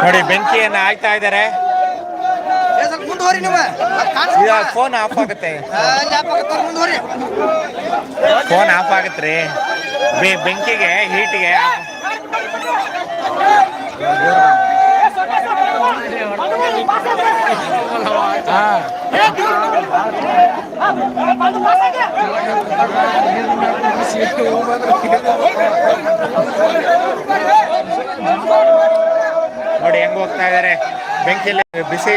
ನೋಡಿ ಬೆಂಕಿಯನ್ನ ಆಯ್ತಾ ಇದ್ದಾರೆ. ಫೋನ್ ಆಫ್ ಆಗುತ್ತೆ. ಫೋನ್ ಆಫ್ ಆಗತ್ರಿ ಬೆ- ಬೆಂಕಿಗೆ ಹೀಟ್ಗೆ ಹಾಂ. ಹೋಗ್ತಾ ಇದಾರೆ ಬೆಂಕಿಯಲ್ಲಿ ಬಿಸಿ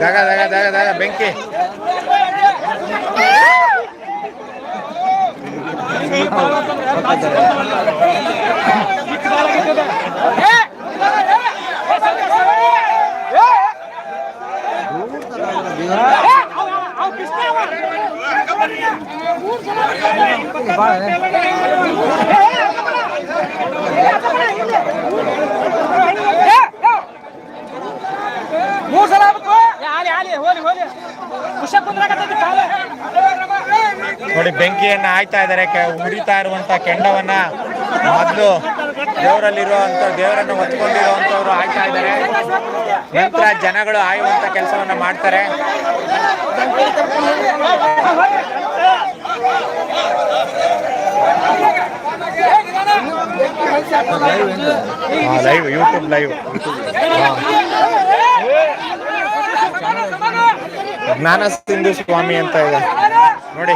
ದಗ ದಗ ದಗ ದಗ ಬೆಂಕಿ ಮೂರ್ ನೋಡಿ, ಬೆಂಕಿಯನ್ನ ಹಾಯ್ತಾ ಇದ್ದಾರೆ. ಉರಿತಾ ಇರುವಂತ ಕೆಂಡವನ್ನ ಮೊದಲು ದೇವರಲ್ಲಿರುವಂತ ದೇವರನ್ನು ಹೊತ್ಕೊಂಡಿರುವಂತವ್ರು ಹಾಯ್ತಾ ಇದ್ದಾರೆ. ನಂತರ ಜನಗಳು ಆಯುವಂತ ಕೆಲಸವನ್ನ ಮಾಡ್ತಾರೆ. ಲೈವ್ ಯೂಟ್ಯೂಬ್ ಲೈವ್ ಜ್ಞಾನ ಸಿಂಧು ಸ್ವಾಮಿ ಅಂತ ಇದೆ. ನೋಡಿ.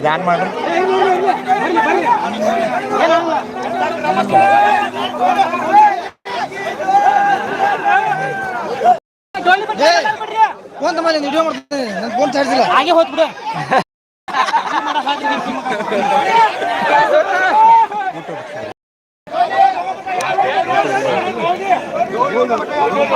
ಧ್ಯಾನ ಮಾಡ್ರಿ ಫೋನ್ ಮೇಲೆ ವಿಡಿಯೋ ಮಾಡ್ತೀನಿ. ನನ್ನ ಫೋನ್ ಚಾರ್ಜ್ ಇಲ್ಲ. ಹಾಗೆ ಹೋತ್